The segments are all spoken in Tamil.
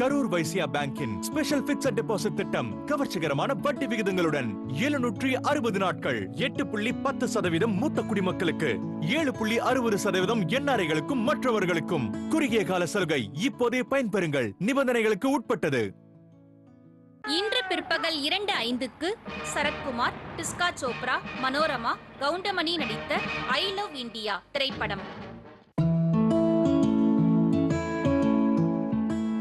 கரூர் வைசியா பேங்கின் ஸ்பெஷல் பிக்சட் டெபாசிட் திட்டம் கவர்ச்சிகரமான வட்டி விகிதங்களுடன் எழுநூற்றி அறுபது நாட்கள் எட்டு புள்ளி பத்து சதவீதம் மூத்த குடிமக்களுக்கு ஏழு புள்ளி அறுபது சதவீதம் என்ஆர்ஐகளுக்கும் மற்றவர்களுக்கும். குறுகிய கால சலுகை இப்போதே பயன்பெறுங்கள். நிபந்தனைகளுக்கு உட்பட்டது. இன்று பிற்பகல் இரண்டு ஐந்துக்கு சரத்குமார் டிஸ்கா சோப்ரா மனோரமா கவுண்டமணி நடித்த ஐ லவ் இந்தியா திரைப்படம்.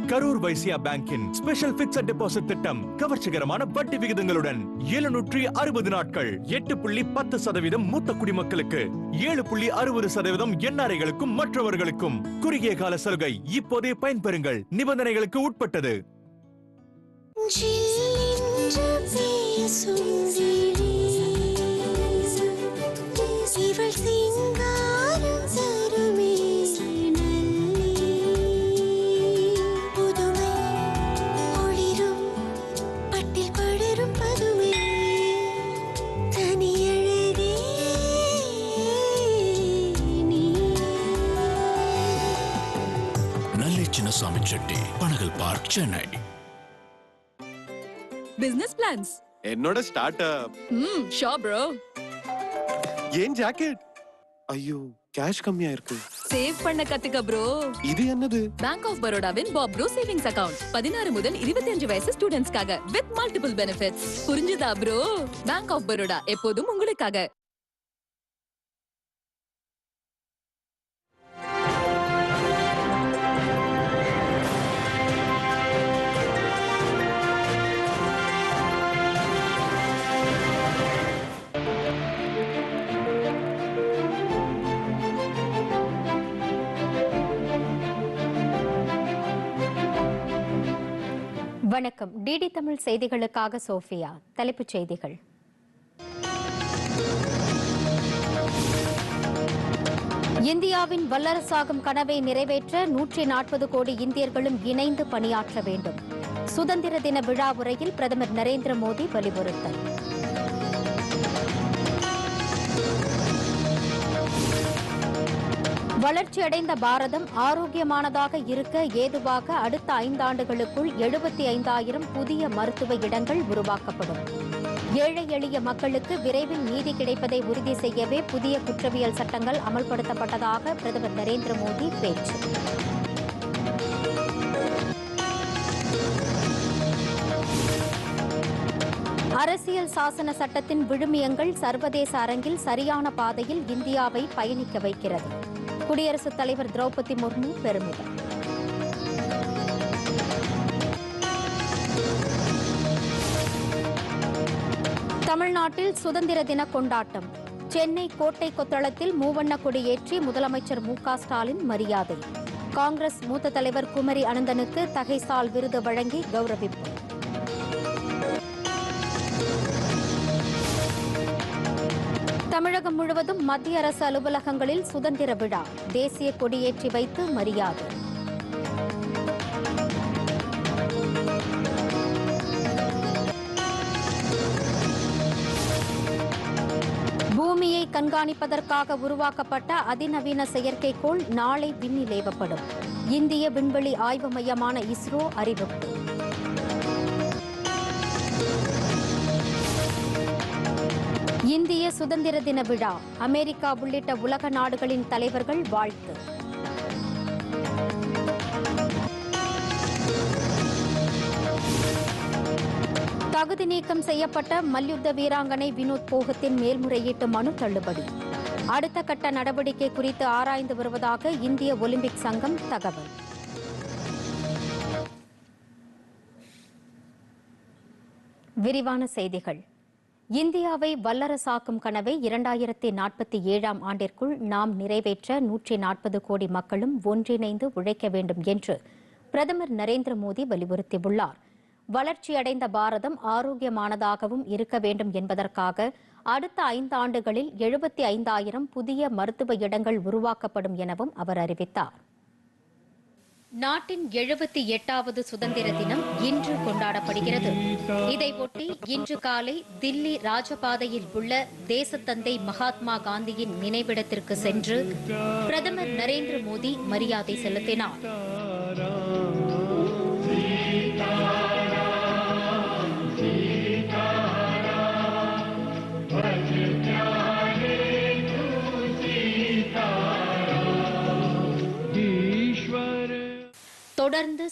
கரூர் வைசியா பேங்கின் ஸ்பெஷல் பிக்சட் டெபாசிட் திட்டம் கவர்ச்சிகரமான வட்டி விகிதங்களுடன் எழுநூற்றி அறுபது நாட்கள் எட்டு புள்ளி பத்து சதவீதம் மூத்த குடிமக்களுக்கு ஏழு புள்ளி அறுபது சதவீதம் என்ஆர்ஐகளுக்கும் மற்றவர்களுக்கும் குறுகிய கால சலுகை இப்போதே பயன்பெறுங்கள். நிபந்தனைகளுக்கு உட்பட்டது. இவள் Chinnasamy Chetty Panagal park Chennai. Business plans என்னோட ஸ்டார்ட் அப் ம் ஷோ ப்ரோ ஏன் ஜாக்கெட் ஐயோ கேஷ் கம்மியா இருக்கு. சேவ் பண்ண கத்துக்க ப்ரோ இது என்னது? பேங்க் ஆஃப் பரோடாவின் பாப் ப்ரோ சேவிங்ஸ் அக்கவுண்ட் பதினாறு முதல் இருபத்தி அஞ்சு வயசு ஸ்டூடெண்ட்ஸ்க்காக வித் மல்டிபிள் பெனிஃபிட்ஸ் புரிஞ்சுதா ப்ரோ பேங்க் ஆஃப் பரோடா எப்போதும் உங்களுக்காக. வணக்கம். டிடி தமிழ் செய்திகளுக்காக சோஃபியா. தலைப்புச் செய்திகள். இந்தியாவின் வல்லரசாகும் கனவை நிறைவேற்ற நூற்றி நாற்பது கோடி இந்தியர்களும் இணைந்து பணியாற்ற வேண்டும். சுதந்திர தின விழா உரையில் பிரதமர் நரேந்திர மோடி வலியுறுத்தல். வளர்ச்சியடைந்த பாரதம் ஆரோக்கியமானதாக இருக்க ஏதுவாக அடுத்த ஐந்தாண்டுகளுக்குள் எழுபத்தி ஐந்தாயிரம் புதிய மருத்துவ இடங்கள் உருவாக்கப்படும். ஏழை எளிய மக்களுக்கு விரைவில் நீதி கிடைப்பதை உறுதி செய்யவே புதிய குற்றவியல் சட்டங்கள் அமல்படுத்தப்பட்டதாக பிரதமர் நரேந்திர மோடி பேச்சு. அரசியல் சாசன சட்டத்தின் விழுமியங்கள் சர்வதேச அரங்கில் சரியான பாதையில் இந்தியாவை பயணிக்க வைக்கிறது. குடியரசுத் தலைவர் திரௌபதி முர்மு பெருமிதம். தமிழ்நாட்டில் சுதந்திர தின கொண்டாட்டம். சென்னை கோட்டை கொத்தளத்தில் மூவண்ண கொடியேற்றி முதலமைச்சர் மு ஸ்டாலின் மரியாதை. காங்கிரஸ் மூத்த தலைவர் குமரி அனந்தனுக்கு தகைசால் விருது வழங்கி கௌரவிப்பு. தமிழகம் முழுவதும் மத்திய அரசு அலுவலகங்களில் சுதந்திர விழா தேசிய கொடியேற்றி வைத்து மரியாதை. பூமியை கண்காணிப்பதற்காக உருவாக்கப்பட்ட அதிநவீன செயற்கைக்கோள் நாளை விண்ணில் ஏவப்படும். இந்திய விண்வெளி ஆய்வு மையமான இஸ்ரோ அறிவிப்பு. இந்திய சுதந்திர தின விழா அமெரிக்கா உள்ளிட்ட உலக நாடுகளின் தலைவர்கள் வாழ்த்து. தகுதி நீக்கம் செய்யப்பட்ட மல்யுத்த வீராங்கனை வினோத் போகத்தின் மேல்முறையீட்டு மனு தள்ளுபடி. அடுத்த கட்ட நடவடிக்கை குறித்து ஆராய்ந்து வருவதாக இந்திய ஒலிம்பிக் சங்கம் தகவல். விரிவான செய்திகள். இந்தியாவை வல்லரசாக்கும் கனவை இரண்டாயிரத்தி நாற்பத்தி ஏழாம் ஆண்டிற்குள் நாம் நிறைவேற்ற நூற்றி நாற்பது கோடி மக்களும் ஒன்றிணைந்து உழைக்க வேண்டும் என்று பிரதமர் நரேந்திர மோடி வலியுறுத்தியுள்ளார். வளர்ச்சியடைந்த பாரதம் ஆரோக்கியமானதாகவும் இருக்க வேண்டும் என்பதற்காக அடுத்த ஐந்தாண்டுகளில் எழுபத்தி ஐந்தாயிரம் புதிய மருத்துவ இடங்கள் உருவாக்கப்படும் எனவும் அவர் அறிவித்தார். நாட்டின் எழுபத்தி எட்டாவது சுதந்திர தினம் இன்று கொண்டாடப்படுகிறது. இதையொட்டி இன்று காலை தில்லி ராஜபாதையில் உள்ள தேசத்தந்தை மகாத்மா காந்தியின் நினைவிடத்திற்கு சென்று பிரதமர் நரேந்திர மோடி மரியாதை செலுத்தினார்.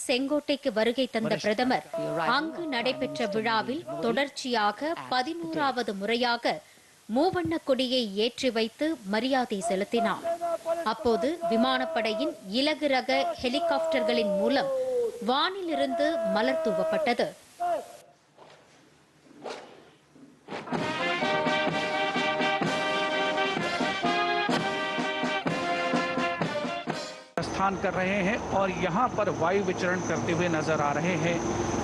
செங்கோட்டைக்கு வருகை தந்த பிரதமர் அங்கு நடைபெற்ற விழாவில் தொடர்ச்சியாக பதினோராவது முறையாக மூவண்ண கொடியை ஏற்றி வைத்து மரியாதை செலுத்தினார். அப்போது விமானப்படையின் இலகு ரக ஹெலிகாப்டர்களின் மூலம் வானிலிருந்து மலர் தூவப்பட்டது. प्रस्थान कर रहे हैं और यहाँ पर वायु विचरण करते हुए नजर आ रहे हैं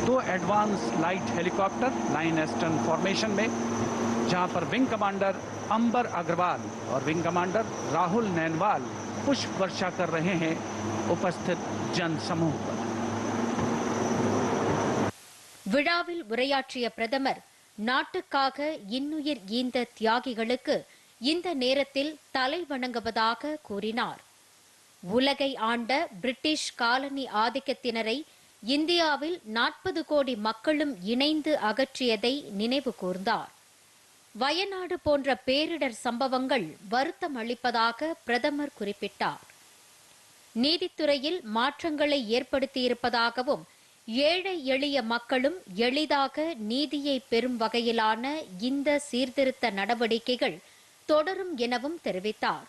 दो advance light helicopter line astern formation में जहाँ पर विंग कमांडर अंबर अग्रवाल और विंग कमांडर राहुल नैनवाल पुष्प वर्षा कर रहे हैं उपस्थित जन समूह पर விழாவில் உரையாற்றிய பிரதமர் நாட்டுக்காக இன்னுயிர் ஈந்த தியாகிகளுக்கு இந்த நேரத்தில் தலை வணங்குவதாக கூறினார் உலகை ஆண்ட பிரிட்டிஷ் காலனி ஆதிக்கத்தினரை இந்தியாவில் நாற்பது கோடி மக்களும் இணைந்து அகற்றியதை நினைவு கூர்ந்தார். வயநாடு போன்ற பேரிடர் சம்பவங்கள் வருத்தம் அளிப்பதாக பிரதமர் குறிப்பிட்டார். நீதித்துறையில் மாற்றங்களை ஏற்படுத்தியிருப்பதாகவும் ஏழை எளிய மக்களும் எளிதாக நீதியை பெறும் வகையிலான இந்த சீர்திருத்த நடவடிக்கைகள் தொடரும் எனவும் தெரிவித்தார்.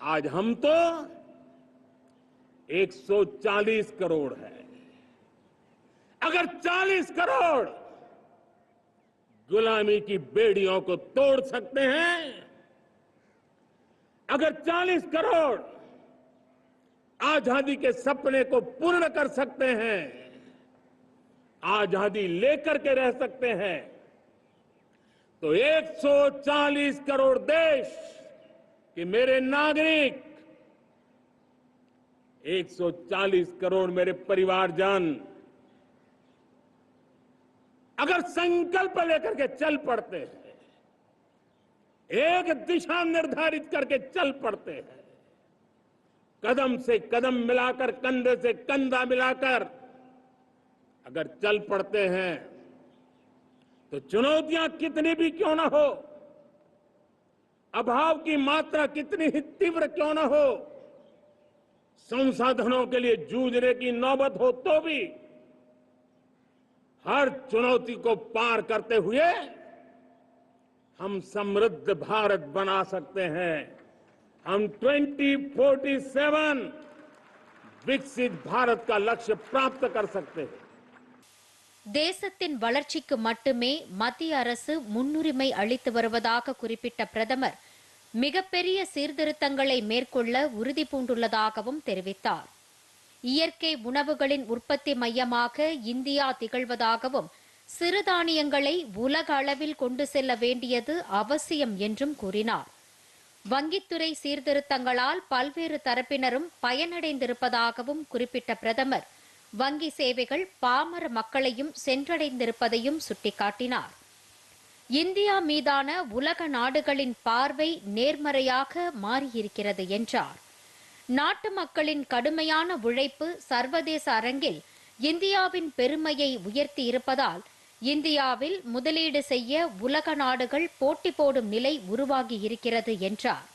आज हम तो 140 करोड़ है। अगर 40 करोड़ गुलामी की बेड़ियों को तोड़ सकते हैं, अगर 40 करोड़ आज़ादी के सपने को पूर्ण कर सकते हैं, आज़ादी लेकर के रह सकते हैं तो 140 करोड़ देश कि मेरे नागरिक 140 करोड़ मेरे परिवारजन, अगर संकल्प लेकर के चल पड़ते हैं, एक दिशा निर्धारित करके चल पड़ते हैं, कदम से कदम मिलाकर, कंधे से कंधा मिलाकर अगर चल पड़ते हैं तो चुनौतियाँ कितनी भी क्यों ना हो अभाव की मात्रा कितनी ही तीव्र क्यों न हो? संसाधनों के लिए जूझने की नौबत हो तो भी हर चुनौती को पार करते हुए हम समृद्ध भारत बना सकते हैं। हम 2047 विकसित भारत का लक्ष्य प्राप्त कर सकते हैं। தேசத்தின் வளர்ச்சிக்கு மட்டுமே மத்திய அரசு முன்னுரிமை அளித்து வருவதாக குறிப்பிட்ட பிரதமர் மிகப்பெரிய சீர்திருத்தங்களை மேற்கொள்ள உறுதி பூண்டுள்ளதாகவும் தெரிவித்தார். இயற்கை உணவுகளின் உற்பத்தி மையமாக இந்தியா திகழ்வதாகவும் சிறுதானியங்களை உலக அளவில் கொண்டு செல்ல வேண்டியது அவசியம் என்றும் கூறினார். வங்கித்துறை சீர்திருத்தங்களால் பல்வேறு தரப்பினரும் பயனடைந்திருப்பதாகவும் குறிப்பிட்ட பிரதமர் வங்கி சேவைகள் பாமர மக்களையும் சென்றடைந்திருப்பதையும் சுட்டிக்காட்டினார் இந்தியா மீதான உலக நாடுகளின் பார்வை நேர்மறையாக மாறியிருக்கிறது என்றார் நாட்டு மக்களின் கடுமையான உழைப்பு சர்வதேச அரங்கில் இந்தியாவின் பெருமையை உயர்த்தி இருப்பதால் இந்தியாவில் முதலீடு செய்ய உலக நாடுகள் போட்டி போடும் நிலை உருவாகி இருக்கிறது என்றார்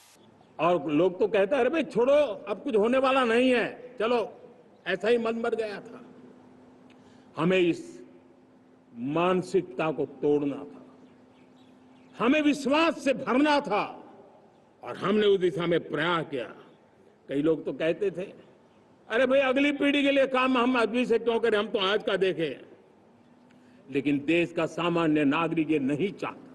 और लोग तो कहते हैं अरे भाई छोड़ो अब कुछ होने वाला नहीं है चलो ऐसा ही मन मर गया था। हमें इस मानसिकता को तोड़ना था। हमें विश्वास से भरना था और हमने उस दिशा में प्रयास किया। कई लोग तो कहते थे, अरे भाई, अगली पीढ़ी के लिए काम हम अभी से क्यों करें? हम तो आज का देखें। लेकिन देश का सामान्य नागरिक ये नहीं चाहता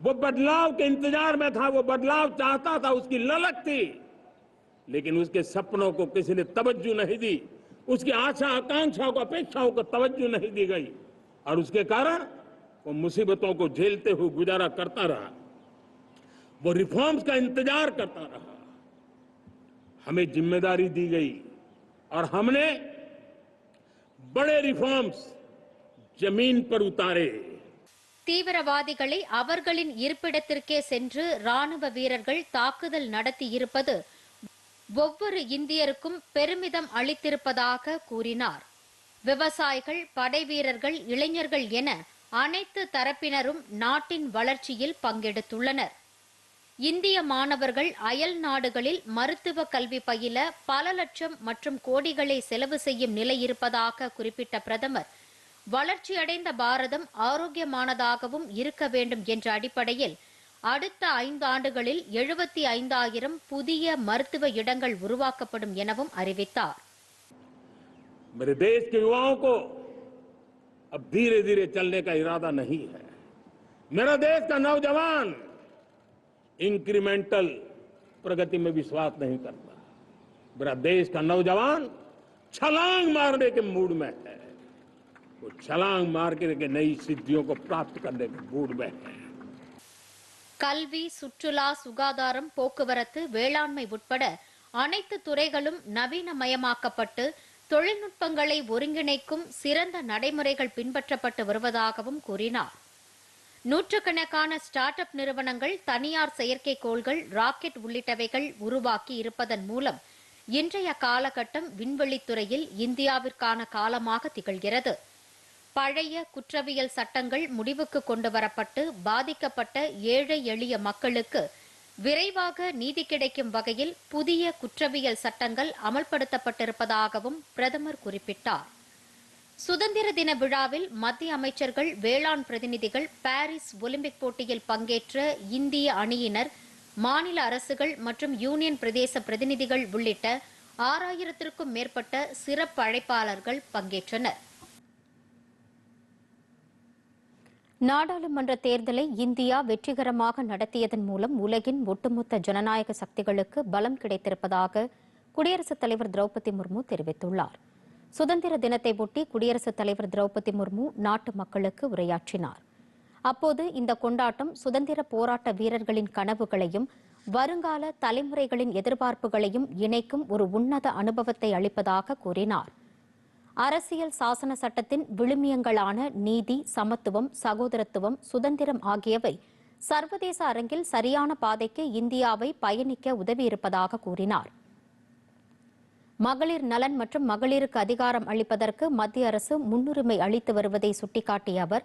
वो बदलाव के इंतज़ार में था, वो बदलाव चाहता था, उसकी ललक थी। लेकिन उसके सपनों को किसी ने तवज्जो नहीं दी उसकी आशा आकांक्षाओं को अपेक्षाओं को तवज्जो नहीं दी गई और उसके कारण वो मुसीबतों को झेलते हुए गुजारा करता रहा वो रिफॉर्म्स का इंतजार करता रहा हमें जिम्मेदारी दी गई और हमने बड़े रिफॉर्म्स जमीन पर उतारे தீவிரவாதிகளை அவர்களின் இருப்பிடத்திற்கே சென்று ராணுவ வீரர்கள் தாக்குதல் நடத்தி இருப்பது ஒவ்வொரு இந்தியருக்கும் பெருமிதம் அளித்திருப்பதாக கூறினார். விவசாயிகள் படைவீரர்கள் இளைஞர்கள் என அனைத்து தரப்பினரும் நாட்டின் வளர்ச்சியில் பங்கெடுத்துள்ளனர். இந்திய மாணவர்கள் அயல் நாடுகளில் மருத்துவ கல்வி பயில பல லட்சம் மற்றும் கோடிகளை செலவு செய்யும் நிலை இருப்பதாக குறிப்பிட்ட பிரதமர் வளர்ச்சியடைந்த பாரதம் ஆரோக்கியமானதாகவும் இருக்க வேண்டும் என்ற அடிப்படையில் அடுத்த ஐந்து ஆண்டுகளில் எழுபத்தி ஐந்தாயிரம் புதிய மருத்துவ இடங்கள் உருவாக்கப்படும் எனவும் அறிவித்தார் मेरे देश के युवाओं को अब धीरे धीरे चलने का इरादा नहीं है मेरा देश का नौजवान इंक्रीमेंटल प्रगति में विश्वास नहीं करता मेरा देश का नौजवान छलांग मारने के मूड में है वो छलांग मार के नई सिद्धियों को प्राप्त करने के मूड में है கல்வி சுற்றுலா சுகாதாரம் போக்குவரத்து வேளாண்மை உட்பட அனைத்து துறைகளும் நவீனமயமாக்கப்பட்டு தொழில்நுட்பங்களை ஒருங்கிணைக்கும் சிறந்த நடைமுறைகள் பின்பற்றப்பட்டு வருவதாகவும் கூறினார். நூற்றுக்கணக்கான ஸ்டார்ட் அப் நிறுவனங்கள் தனியார் செயற்கைக்கோள்கள் ராக்கெட் உள்ளிட்டவைகள் உருவாக்கி இருப்பதன் மூலம் இன்றைய காலகட்டம் விண்வெளித்துறையில் இந்தியாவிற்கான காலமாக திகழ்கிறது. பழைய குற்றவியல் சட்டங்கள் முடிவுக்கு கொண்டு வரப்பட்டு பாதிக்கப்பட்ட ஏழை எளிய மக்களுக்கு விரைவாக நீதி கிடைக்கும் வகையில் புதிய குற்றவியல் சட்டங்கள் அமல்படுத்தப்பட்டிருப்பதாகவும் பிரதமர் குறிப்பிட்டார். சுதந்திர தின விழாவில் மத்திய அமைச்சர்கள் வேளாண் பிரதிநிதிகள் பாரிஸ் ஒலிம்பிக் போட்டியில் பங்கேற்ற இந்திய அணியினர் மாநில அரசுகள் மற்றும் யூனியன் பிரதேச பிரதிநிதிகள் உள்ளிட்ட ஆறாயிரத்திற்கும் மேற்பட்ட சிறப்பு அழைப்பாளர்கள் பங்கேற்றனர். நாடாளுமன்ற தேர்தலை இந்தியா வெற்றிகரமாக நடத்தியதன் மூலம் உலகின் ஒட்டுமொத்த ஜனநாயக சக்திகளுக்கு பலம் கிடைத்திருப்பதாக குடியரசுத் தலைவர் திரௌபதி முர்மு தெரிவித்துள்ளார். சுதந்திர தினத்தை ஒட்டி குடியரசுத் தலைவர் திரௌபதி முர்மு நாட்டு மக்களுக்கு உரையாற்றினார். அப்போது இந்த கொண்டாட்டம் சுதந்திர போராட்ட வீரர்களின் கனவுகளையும் வருங்கால தலைமுறைகளின் எதிர்பார்ப்புகளையும் இணைக்கும் ஒரு உன்னத அனுபவத்தை அளிப்பதாக கூறினார். அரசியல் சாசன சட்டத்தின் விழுமியங்களான நீதி சமத்துவம் சகோதரத்துவம் சுதந்திரம் ஆகியவை சர்வதேச அரங்கில் சரியான பாதைக்கு இந்தியாவை பயணிக்க உதவியிருப்பதாக கூறினார். மகளிர் நலன் மற்றும் மகளிருக்கு அதிகாரம் அளிப்பதற்கு மத்திய அரசு முன்னுரிமை அளித்து வருவதை சுட்டிக்காட்டிய அவர்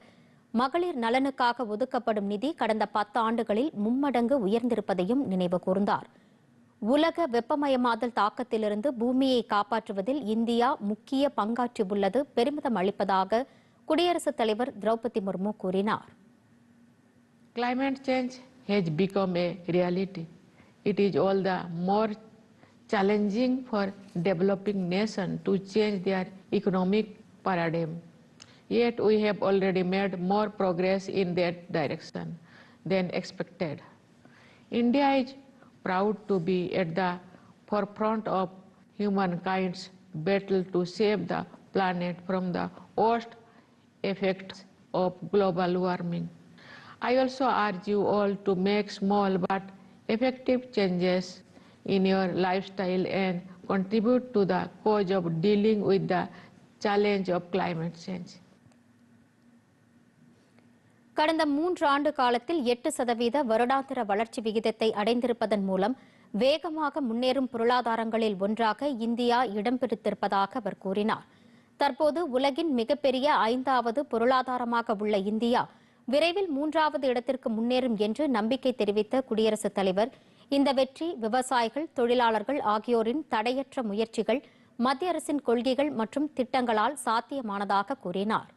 மகளிர் நலனுக்காக ஒதுக்கப்படும் நிதி கடந்த பத்து ஆண்டுகளில் மும்மடங்கு உயர்ந்திருப்பதையும் நினைவு கூர்ந்தாா் உலக வெப்பமயமாதல் தாக்கத்திலிருந்து பூமியை காப்பாற்றுவதில் இந்தியா முக்கிய பங்காற்றியுள்ளது பெருமிதம் அளிப்பதாக குடியரசுத் தலைவர் திரௌபதி முர்மு கூறினார் Climate change has become a reality. It is all the more challenging for developing nations to change their economic paradigm. Yet we have already made more progress in that direction than expected. India is proud to be at the forefront of humankind's battle to save the planet from the worst effects of global warming. I also urge you all to make small but effective changes in your lifestyle and contribute to the cause of dealing with the challenge of climate change. கடந்த மூன்று ஆண்டு காலத்தில் எட்டு சதவீத வருடாந்திர வளர்ச்சி விகிதத்தை அடைந்திருப்பதன் மூலம் வேகமாக முன்னேறும் பொருளாதாரங்களில் ஒன்றாக இந்தியா இடம்பெற்றிருப்பதாக அவர் கூறினார். தற்போது உலகின் மிகப்பெரிய ஐந்தாவது பொருளாதாரமாக உள்ள இந்தியா விரைவில் மூன்றாவது இடத்திற்கு முன்னேறும் என்று நம்பிக்கை தெரிவித்த குடியரசுத் தலைவர் இந்த வெற்றி விவசாயிகள் தொழிலாளர்கள் ஆகியோரின் தடையற்ற முயற்சிகள் மத்திய அரசின் கொள்கைகள் மற்றும் திட்டங்களால் சாத்தியமானதாக கூறினார்.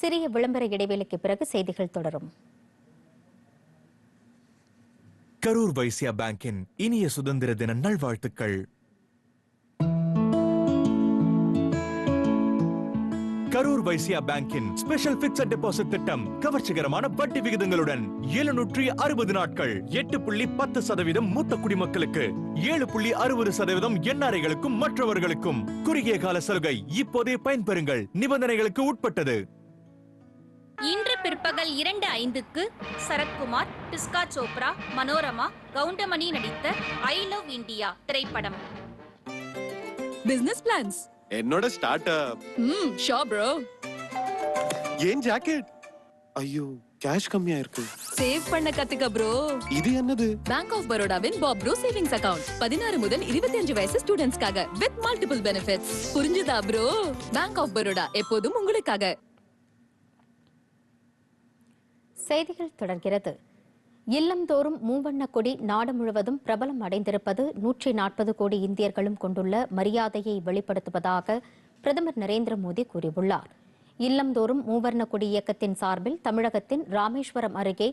சிறிய விளம்பர இடைவேளைக்கு பிறகு செய்திகள் தொடரும். கரூர் வைசியா பேங்கின் இனிய சுதந்திர தின நல்வாழ்த்துக்கள். கரூர் வைசியா பேங்கின் ஸ்பெஷல் பிக்சட் டெபாசிட் திட்டம் கவர்ச்சிகரமான வட்டி விகிதங்களுடன் எழுநூற்றி அறுபது நாட்கள் எட்டு புள்ளி பத்து சதவீதம் மூத்த குடிமக்களுக்கு ஏழு புள்ளி அறுபது சதவீதம் என்ஆர்ஐகளுக்கும் மற்றவர்களுக்கும் குறுகிய கால சலுகை இப்போதே பயன்பெறுங்கள். நிபந்தனைகளுக்கு உட்பட்டது. இன்று பிற்பகல் இரண்டு ஐந்துக்கு சரத்குமார் டிஸ்கா சோப்ரா மனோரமா கவுண்டமணி நடித்த ஐ லவ் இந்தியா திரைப்படம். பிசினஸ் பிளான்ஸ் என்னோட ஸ்டார்ட் அப் ம் ஷோ ப்ரோ ஏன் ஜாக்கெட் ஐயோ கேஷ் கம்மியா இருக்கு சேவ் பண்ண கத்துக்க ப்ரோ இது என்னது? பேங்க் ஆஃப் பரோடாவின் பாப் ப்ரோ சேவிங்ஸ் அக்கவுண்ட் பதினாறு முதல் இருபத்தி வயசு ஸ்டூடெண்ட்ஸ்க்காக வித் மல்டிபிள் பெனிஃபிட்ஸ் புரிஞ்சுதா ப்ரோ பேங்க் ஆஃப் பரோடா எப்போதும் உங்களுக்காக. செய்திகள் தொடர்கிறது. இல்லந்தோறும் மூவண்ண கொடி நாடு முழுவதும் பிரபலம் அடைந்திருப்பது நூற்றி நாற்பது கோடி இந்தியர்களும் கொண்டுள்ள மரியாதையை வெளிப்படுத்துவதாக பிரதமர் நரேந்திர மோடி கூறியுள்ளார். இல்லந்தோறும் மூவர்ண கொடி இயக்கத்தின் சார்பில் தமிழகத்தின் ராமேஸ்வரம் அருகே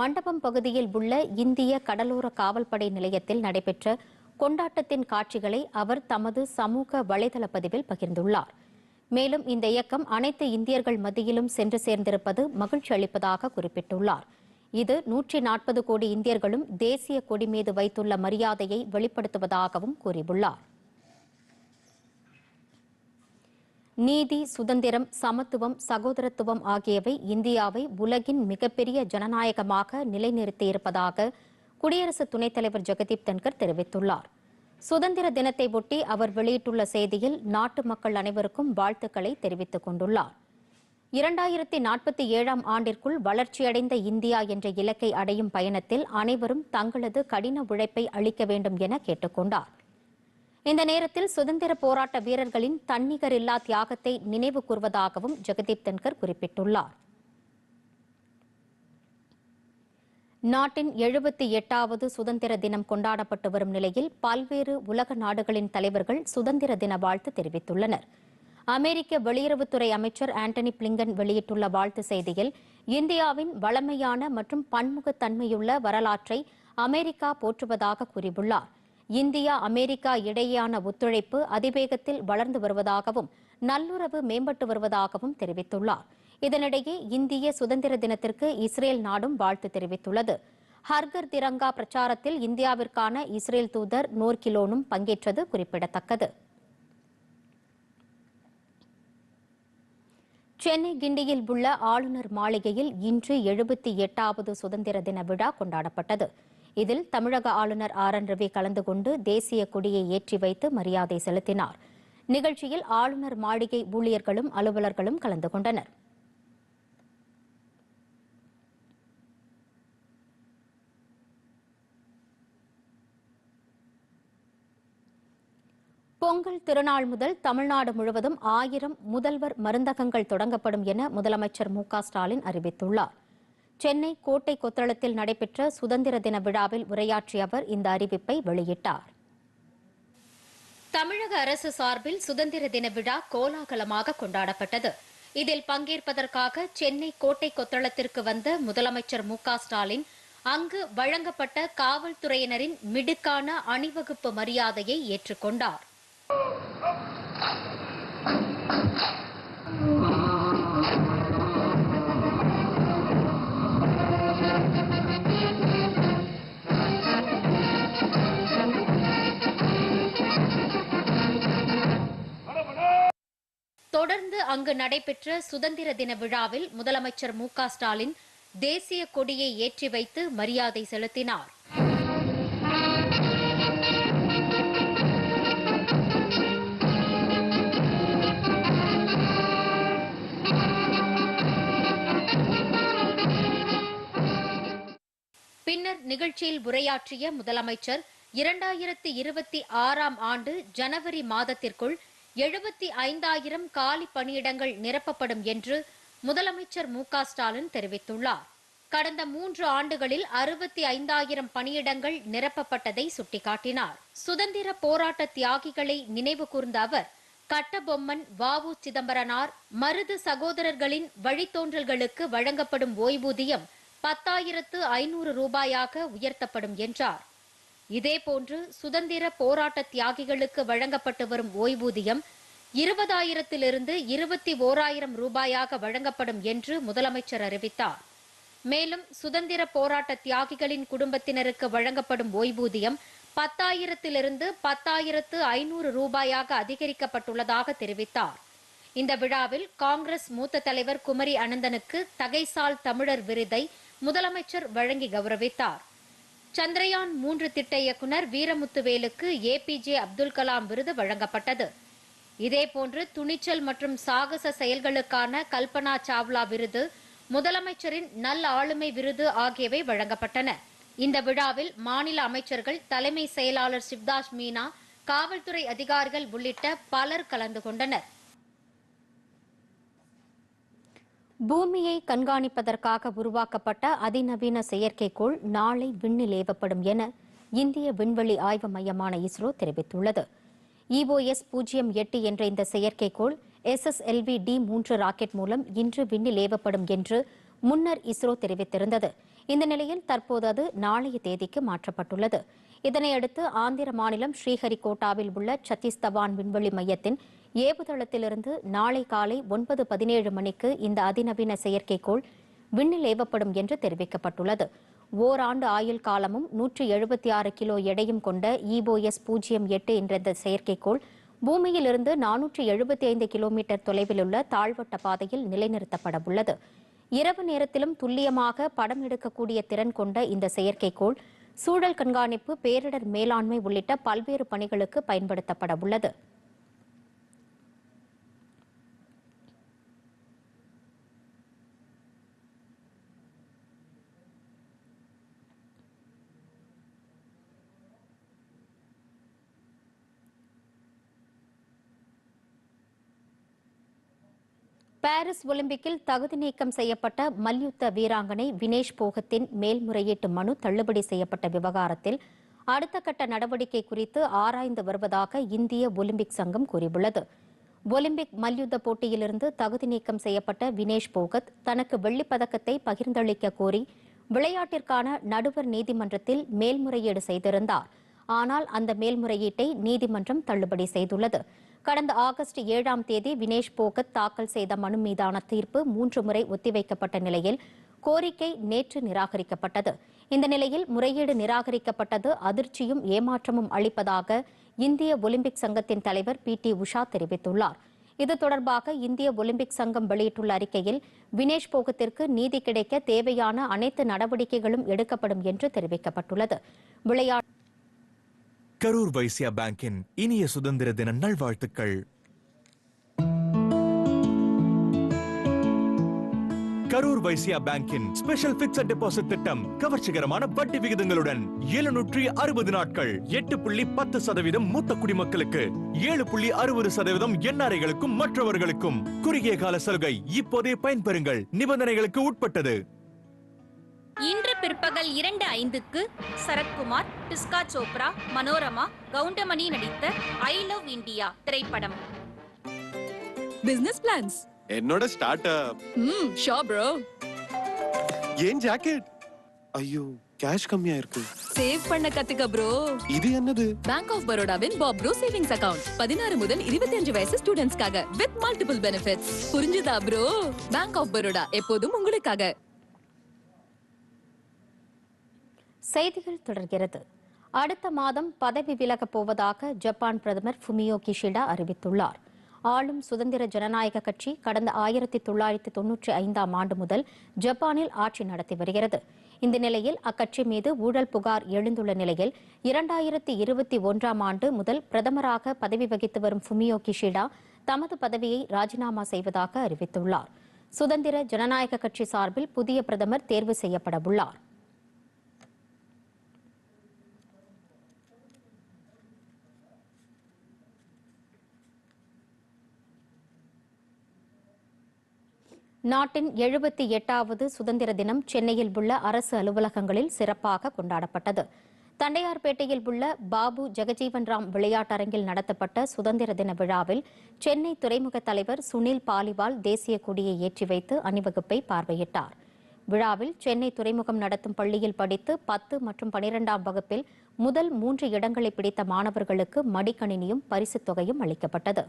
மண்டபம் பகுதியில் உள்ள இந்திய கடலோர காவல்படை நிலையத்தில் நடைபெற்ற கொண்டாட்டத்தின் காட்சிகளை அவர் தமது சமூக வலைதள பதிவில் பகிர்ந்துள்ளார். மேலும் இந்த இயக்கம் அனைத்து இந்தியர்கள் மத்தியிலும் சென்று சேர்ந்திருப்பது மகிழ்ச்சி அளிப்பதாக குறிப்பிட்டுள்ளார். இது நூற்றி நாற்பது கோடி இந்தியர்களும் தேசிய கொடி மீது வைத்துள்ள மரியாதையை வெளிப்படுத்துவதாகவும் கூறியுள்ளார். நீதி சுதந்திரம் சமத்துவம் சகோதரத்துவம் ஆகியவை இந்தியாவை உலகின் மிகப்பெரிய ஜனநாயகமாக நிலைநிறுத்தியிருப்பதாக குடியரசு துணைத் தலைவர் ஜெகதீப் தன்கர் தெரிவித்துள்ளார். சுதந்திர தினத்தை ஒட்டி அவர் வெளியிட்டுள்ள செய்தியில் நாட்டு மக்கள் அனைவருக்கும் வாழ்த்துக்களை தெரிவித்துக் கொண்டுள்ளார். இரண்டாயிரத்தி நாற்பத்தி ஏழாம் ஆண்டிற்குள் வளர்ச்சியடைந்த இந்தியா என்ற இலக்கை அடையும் பயணத்தில் அனைவரும் தங்களது கடின உழைப்பை அளிக்க வேண்டும் என கேட்டுக்கொண்டார் இந்த நேரத்தில் சுதந்திர போராட்ட வீரர்களின் தன்னிகரில்லா தியாகத்தை நினைவு கூர்வதாகவும் ஜெகதீப் தன்கர் குறிப்பிட்டுள்ளார். நாட்டின் எழுபத்தி எட்டாவது சுதந்திர தினம் கொண்டாடப்பட்டு வரும் நிலையில் பல்வேறு உலக நாடுகளின் தலைவர்கள் சுதந்திர தின வாழ்த்து தெரிவித்துள்ளனர். அமெரிக்க வெளியுறவுத்துறை அமைச்சர் ஆண்டனி பிளிங்கன் வெளியிட்டுள்ள வாழ்த்து செய்தியில் இந்தியாவின் வளமையான மற்றும் பன்முகத்தன்மையுள்ள வரலாற்றை அமெரிக்கா போற்றுவதாக கூறியுள்ளார். இந்தியா அமெரிக்கா இடையேயான ஒத்துழைப்பு அதிவேகத்தில் வளர்ந்து வருவதாகவும் நல்லுறவு மேம்பட்டு வருவதாகவும் தெரிவித்துள்ளார். இதனிடையே இந்திய சுதந்திர தினத்திற்கு இஸ்ரேல் நாடும் வாழ்த்து தெரிவித்துள்ளது. ஹர்கர் திரங்கா பிரச்சாரத்தில் இந்தியாவிற்கான இஸ்ரேல் தூதர் நோர்கிலோனும் பங்கேற்றது குறிப்பிடத்தக்கது. சென்னை கிண்டியில் உள்ள ஆளுநர் மாளிகையில் இன்று எழுபத்தி எட்டாவது சுதந்திர தின விழா கொண்டாடப்பட்டது. இதில் தமிழக ஆளுநர் ஆர் என் ரவி கலந்து கொண்டு தேசிய கொடியை ஏற்றி வைத்து மரியாதை செலுத்தினார். நிகழ்ச்சியில் ஆளுநர் மாளிகை ஊழியர்களும் அலுவலர்களும் கலந்து கொண்டனர். பொங்கல் திருநாள் முதல் தமிழ்நாடு முழுவதும் ஆயிரம் முதல்வர் மருந்தகங்கள் தொடங்கப்படும் என முதலமைச்சர் மு ஸ்டாலின் அறிவித்துள்ளார். சென்னை கோட்டை கொத்தளத்தில் நடைபெற்ற சுதந்திர தின விழாவில் உரையாற்றிய அவர் இந்த அறிவிப்பை வெளியிட்டார். தமிழக அரசு சார்பில் சுதந்திர தின விழா கோலாகலமாக கொண்டாடப்பட்டது. இதில் பங்கேற்பதற்காக சென்னை கோட்டை கொத்தளத்திற்கு வந்த முதலமைச்சர் மு ஸ்டாலின் அங்கு வழங்கப்பட்ட காவல்துறையினரின் மிடுக்கான அணிவகுப்பு மரியாதையை ஏற்றுக்கொண்டார். தொடர்ந்து அங்கு நடைபெற்ற சுதந்திர தின விழாவில் முதலமைச்சர் மு க ஸ்டாலின் தேசிய கொடியை ஏற்றி வைத்து மரியாதை செலுத்தினார். பின்னர் நிகழ்ச்சியில் உரையாற்றிய முதலமைச்சர் இரண்டாயிரத்தி இருபத்தி ஆறாம் ஆண்டு ஜனவரி மாதத்திற்குள் எழுபத்தி ஐந்தாயிரம் காலி பணியிடங்கள் நிரப்பப்படும் என்று முதலமைச்சர் மு க ஸ்டாலின் தெரிவித்துள்ளார். கடந்த மூன்று ஆண்டுகளில் அறுபத்தி ஐந்தாயிரம் பணியிடங்கள் நிரப்பப்பட்டதை சுட்டிக்காட்டினார். சுதந்திர போராட்ட தியாகிகளை நினைவு கூர்ந்த அவர் கட்டபொம்மன் வாவு சிதம்பரனார் மருது சகோதரர்களின் வழித்தோன்றல்களுக்கு வழங்கப்படும் ஓய்வூதியம் பத்தாயிரத்து ஐநூறு ரூபாயாக உயர்த்தப்படும் என்றார். இதேபோன்று சுதந்திர போராட்ட தியாகிகளுக்கு வழங்கப்பட்டு வரும் ஓய்வூதியம் இருபதாயிரத்திலிருந்து இருபத்தி ஓராயிரம் ரூபாயாக வழங்கப்படும் என்று முதலமைச்சர் அறிவித்தார். மேலும் சுதந்திர போராட்ட தியாகிகளின் குடும்பத்தினருக்கு வழங்கப்படும் ஓய்வூதியம் பத்தாயிரத்திலிருந்து பத்தாயிரத்து ஐநூறு ரூபாயாக அதிகரிக்கப்பட்டுள்ளதாக தெரிவித்தார். இந்த விழாவில் காங்கிரஸ் மூத்த தலைவர் குமரி அனந்தனுக்கு தகைசால் தமிழர் விருதை முதலமைச்சர் வழங்கி கௌரவித்தார். சந்திரயான் மூன்று திட்ட இயக்குனர் வீரமுத்துவேலுக்கு ஏபிஜே அப்துல் கலாம் விருது வழங்கப்பட்டது. இதேபோன்று துணிச்சல் மற்றும் சாகச செயல்களுக்கான கல்பனா சாவ்லா விருது முதலமைச்சரின் நல் ஆளுமை விருது ஆகியவை வழங்கப்பட்டன. இந்த விழாவில் மாநில அமைச்சர்கள் தலைமை செயலாளர் சிவ்தாஸ் மீனா காவல்துறை அதிகாரிகள் உள்ளிட்ட பலர் கலந்து கொண்டனர். பூமியை கண்காணிப்பதற்காக உருவாக்கப்பட்ட அதிநவீன செயற்கைக்கோள் நாளை விண்ணில் ஏவப்படும் என இந்திய விண்வெளி ஆய்வு மையமான இஸ்ரோ தெரிவித்துள்ளது. இஓஎஸ் பூஜ்ஜியம் எட்டு என்ற இந்த செயற்கைக்கோள் எஸ்எஸ்எல்வி டி மூன்று ராக்கெட் மூலம் இன்று விண்ணில் ஏவப்படும் என்று முன்னர் இஸ்ரோ தெரிவித்திருந்தது. இந்த நிலையில் தற்போது அது நாளைய தேதிக்கு மாற்றப்பட்டுள்ளது. இதனையடுத்து ஆந்திர மாநிலம் ஸ்ரீஹரிகோட்டாவில் உள்ள சத்தீஸ்தவான் விண்வெளி மையத்தின் ஏவுதளத்திலிருந்து நாளை காலை ஒன்பது பதினேழு மணிக்கு இந்த அதிநவீன செயற்கைக்கோள் விண்ணில் ஏவப்படும் என்று தெரிவிக்கப்பட்டுள்ளது. ஓராண்டு ஆயுள் காலமும் நூற்றி எழுபத்தி ஆறு கிலோ எடையும் கொண்ட இஓஎஸ் பூஜ்ஜியம் எட்டு என்ற இந்த செயற்கைக்கோள் பூமியிலிருந்து நானூற்றி எழுபத்தி ஐந்து கிலோமீட்டர் தொலைவில் உள்ள தாழ்வட்ட பாதையில் நிலைநிறுத்தப்பட உள்ளது இரவு நேரத்திலும் துல்லியமாக படம் எடுக்கக்கூடிய திறன் கொண்ட இந்த செயற்கைக்கோள் சூழல் கண்காணிப்பு பேரிடர் மேலாண்மை உள்ளிட்ட பல்வேறு பணிகளுக்கு பயன்படுத்தப்பட உள்ளது பாரிஸ் ஒலிம்பிக்கில் தகுதி நீக்கம் செய்யப்பட்ட மல்யுத்த வீராங்கனை வினேஷ் போகத்தின் மேல்முறையீட்டு மனு தள்ளுபடி செய்யப்பட்ட விவகாரத்தில் அடுத்த கட்ட நடவடிக்கை குறித்து ஆராய்ந்து வருவதாக இந்திய ஒலிம்பிக் சங்கம் கூறியுள்ளது. ஒலிம்பிக் மல்யுத்த போட்டியிலிருந்து தகுதி நீக்கம் செய்யப்பட்ட வினேஷ் போகத் தனக்கு வெள்ளிப்பதக்கத்தை பகிர்ந்தளிக்க கோரி விளையாட்டிற்கான நடுவர் நீதிமன்றத்தில் மேல்முறையீடு செய்திருந்தார். ஆனால் அந்த மேல்முறையீட்டை நீதிமன்றம் தள்ளுபடி செய்துள்ளது. கடந்த ஆகஸ்ட் ஏழாம் தேதி வினேஷ் போகத் தாக்கல் செய்த மனு மீதான தீர்ப்பு மூன்று முறை ஒத்திவைக்கப்பட்ட நிலையில் கோரிக்கை நேற்று நிராகரிக்கப்பட்டது. இந்த நிலையில் முறையீடு நிராகரிக்கப்பட்டது அதிர்ச்சியும் ஏமாற்றமும் அளிப்பதாக இந்திய ஒலிம்பிக் சங்கத்தின் தலைவர் பி டி உஷா தெரிவித்துள்ளார். இது தொடர்பாக இந்திய ஒலிம்பிக் சங்கம் வெளியிட்டுள்ள அறிக்கையில் வினேஷ் போகத்திற்கு நீதி கிடைக்க தேவையான அனைத்து நடவடிக்கைகளும் எடுக்கப்படும் என்று தெரிவிக்கப்பட்டுள்ளது. விளையாட்டு கரூர் வைசியா பேங்கின் இனிய சுதந்திர தின நல்வாழ்த்துக்கள். கரூர் வைசியா பேங்கின் ஸ்பெஷல் பிக்சட் டெபாசிட் திட்டம் கவர்ச்சிகரமான வட்டி விகிதங்களுடன் எழுநூற்றி அறுபது நாட்கள் எட்டு புள்ளி பத்து சதவீதம் மூத்த குடிமக்களுக்கு ஏழு புள்ளி அறுபது சதவீதம் என்ஆர்ஐகளுக்கும் மற்றவர்களுக்கும் குறுகிய கால சலுகை இப்போதே பயன்பெறுங்கள். நிபந்தனைகளுக்கு உட்பட்டது. இன்று பிற்பகல் இரண்டு ஐந்துக்கு சரத்குமார் டிஸ்கா சோப்ரா மனோரமா கவுண்டமணி நடித்த ஐ லவ் இந்தியா திரைப்படம். பிசினஸ் பிளான்ஸ் என்னோட ஸ்டார்ட் அப் ம் ஷோ ப்ரோ ஏன் ஜாக்கெட் ஐயோ கேஷ் கம்மியா இருக்கு. சேவ் பண்ண கத்துக்க ப்ரோ இது என்னது? பேங்க் ஆஃப் பரோடாவின் பாப் ப்ரோ சேவிங்ஸ் அக்கவுண்ட் பதினாறு முதல் இருபத்தி அஞ்சு வயசு ஸ்டூடெண்ட்ஸ்க்காக வித் மல்டிபிள் பெனிஃபிட்ஸ் புரிஞ்சுதா ப்ரோ பேங்க் ஆஃப் பரோடா எப்போதும் உங்களுக்காக. செய்திகள் தொடர்கிறது. அடுத்த மாதம் பதவி விலகப் போவதாக ஜப்பான் பிரதமர் ஃபுமியோ கிஷிடா அறிவித்துள்ளார். ஆளும் சுதந்திர ஜனநாயக கட்சி கடந்த ஆயிரத்தி தொள்ளாயிரத்தி தொன்னூற்றி ஐந்தாம் ஆண்டு முதல் ஜப்பானில் ஆட்சி நடத்தி வருகிறது. இந்த நிலையில் அக்கட்சி மீது ஊழல் புகார் எழுந்துள்ள நிலையில் இரண்டாயிரத்தி இருபத்தி ஒன்றாம் ஆண்டு முதல் பிரதமராக பதவி வகித்து வரும் ஃபுமியோ கிஷிடா தமது பதவியை ராஜினாமா செய்வதாக அறிவித்துள்ளார். சுதந்திர ஜனநாயக கட்சி சார்பில் புதிய பிரதமர் தேர்வு செய்யப்பட உள்ளார் நாட்டின் எழுபத்தி எட்டாவது சுதந்திர தினம் சென்னையில் உள்ள அரசு அலுவலகங்களில் சிறப்பாக கொண்டாடப்பட்டது. தண்டையார்பேட்டையில் உள்ள பாபு ஜெகஜீவன் ராம் விளையாட்டரங்கில் நடத்தப்பட்ட சுதந்திர தின விழாவில் சென்னை துறைமுக தலைவர் சுனில் பாலிவால் தேசிய கொடியை ஏற்றி வைத்து அணிவகுப்பை பார்வையிட்டார். விழாவில் சென்னை துறைமுகம் நடத்தும் பள்ளியில் படித்து பத்து மற்றும் பனிரெண்டாம் வகுப்பில் முதல் மூன்று இடங்களை பிடித்த மாணவர்களுக்கு மடிக்கணினியும் பரிசுத் தொகையும் அளிக்கப்பட்டது.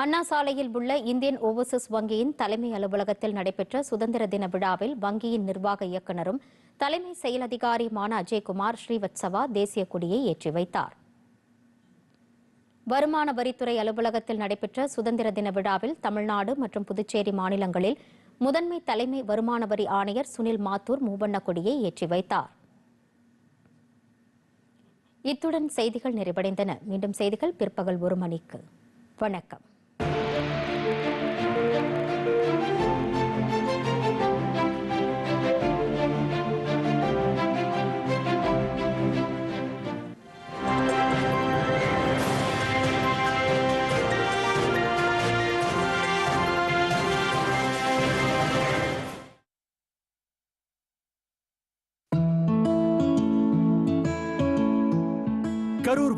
அண்ணா சாலையில் உள்ள இந்தியன் ஓவர்சீஸ் வங்கியின் தலைமை அலுவலகத்தில் நடைபெற்ற சுதந்திர தின விழாவில் வங்கியின் நிர்வாக இயக்குநரும் தலைமை செயல் அதிகாரியுமான அஜய்குமார் ஸ்ரீவத்சவா தேசிய கொடியை ஏற்றி வைத்தார். வருமான வரித்துறை அலுவலகத்தில் நடைபெற்ற சுதந்திர தின விழாவில் தமிழ்நாடு மற்றும் புதுச்சேரி மாநிலங்களில் முதன்மை தலைமை வருமான வரி ஆணையர் சுனில் மாத்தூர் மூவண்ண கொடியை ஏற்றி வைத்தார். இத்துடன் செய்திகள் நிறைவடைந்தன. மீண்டும் செய்திகள் பிற்பகல் ஒரு மணிக்கு. வணக்கம்.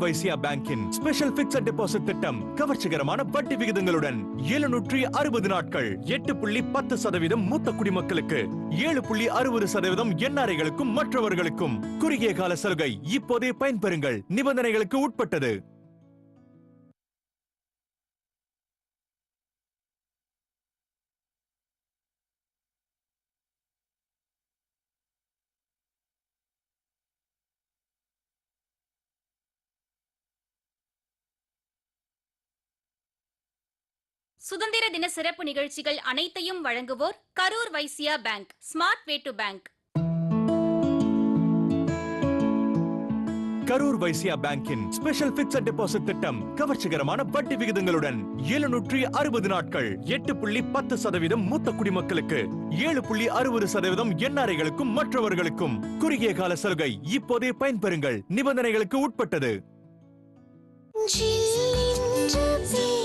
ஐசிஐசிஐ பேங்கின் ஸ்பெஷல் பிக்சட் டெபாசிட் திட்டம் கவர்ச்சிகரமான வட்டி விகிதங்களுடன் எழுநூற்றி அறுபது நாட்கள் எட்டு புள்ளி பத்து சதவீதம் மூத்த குடிமக்களுக்கு ஏழு புள்ளி அறுபது சதவீதம் என்ஆர்ஐகளுக்கும் மற்றவர்களுக்கும் குறுகிய கால சலுகை இப்போதே பயன்பெறுங்கள். நிபந்தனைகளுக்கு உட்பட்டது. சுதந்திர தின சிறப்பு நிகழ்ச்சிகள் அனைத்தையும் வழங்குவோர் Karur Vysya bank smart way to bank. Karur Vysya பேங்கின் special fixed deposit திட்டம் கவர்ச்சிகரமான வட்டி விகிதங்களுடன் எழுநூற்றி அறுபது நாட்கள் எட்டு புள்ளி பத்து சதவீதம் மூத்த குடிமக்களுக்கு ஏழு புள்ளி அறுபது சதவீதம் என்ஆர்ஐகளுக்கும் மற்றவர்களுக்கும். குறுகிய கால சலுகை இப்போதே பயன்பெறுங்கள். நிபந்தனைகளுக்கு உட்பட்டது.